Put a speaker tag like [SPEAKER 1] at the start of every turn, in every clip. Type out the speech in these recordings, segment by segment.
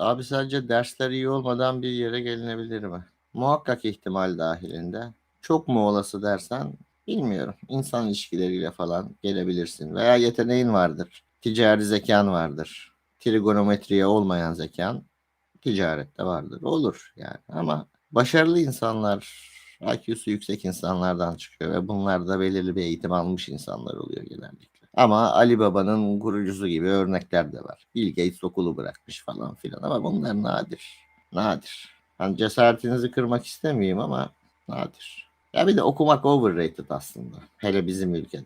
[SPEAKER 1] Abi sence dersler iyi olmadan bir yere gelinebilir mi? Muhakkak ihtimal dahilinde. Çok mu olası dersen bilmiyorum. İnsan ilişkileriyle falan gelebilirsin. Veya yeteneğin vardır. Ticari zekan vardır. Trigonometriye olmayan zekan ticarette vardır. Olur yani ama başarılı insanlar IQ'su yüksek insanlardan çıkıyor ve bunlar da belirli bir eğitim almış insanlar oluyor genellikle. Ama Ali Baba'nın kurucusu gibi örnekler de var. Bill Gates okulu bırakmış falan filan ama bunlar nadir. Nadir. Hani cesaretinizi kırmak istemeyeyim ama nadir. Ya bir de okumak overrated aslında. Hele bizim ülkede.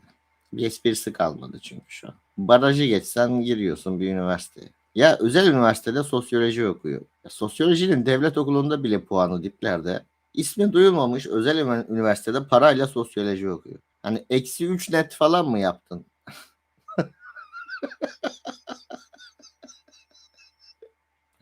[SPEAKER 1] Bir esprisi kalmadı çünkü şu an. Barajı geçsen giriyorsun bir üniversiteye. Ya özel üniversitede sosyoloji okuyor. Ya sosyolojinin devlet okulunda bile puanı diplerde. İsmi duyulmamış özel ünivers- üniversitede parayla sosyoloji okuyor. Hani eksi 3 net falan mı yaptın?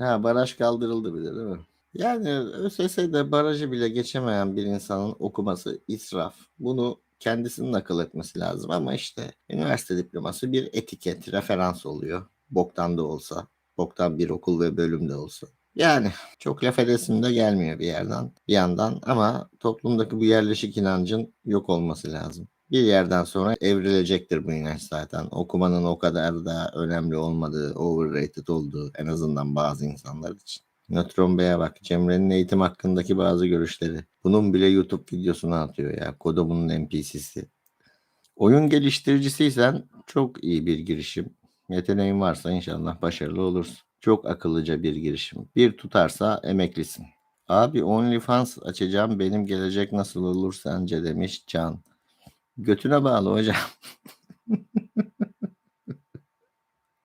[SPEAKER 1] Ha baraj kaldırıldı bir de değil mi? Yani ÖSS'de barajı bile geçemeyen bir insanın okuması israf. Bunu kendisinin akıl etmesi lazım ama işte üniversite diploması bir etiket, referans oluyor. Boktan da olsa, boktan bir okul ve bölüm de olsa. Yani çok laf edesim de gelmiyor bir yerden, bir yandan ama toplumdaki bu yerleşik inancın yok olması lazım. Bir yerden sonra evrilecektir bu inanç zaten. Okumanın o kadar da önemli olmadığı, overrated olduğu en azından bazı insanlar için. Nötron Bey'e bak. Cemre'nin eğitim hakkındaki bazı görüşleri. Bunun bile YouTube videosunu atıyor ya. Kodomunun NPC'si. Oyun geliştiricisiysen çok iyi bir girişim. Yeteneğin varsa inşallah başarılı olursun. Çok akıllıca bir girişim. Bir tutarsa emeklisin. Abi OnlyFans açacağım benim gelecek nasıl olur sence demiş Can. Götüne bağlı hocam.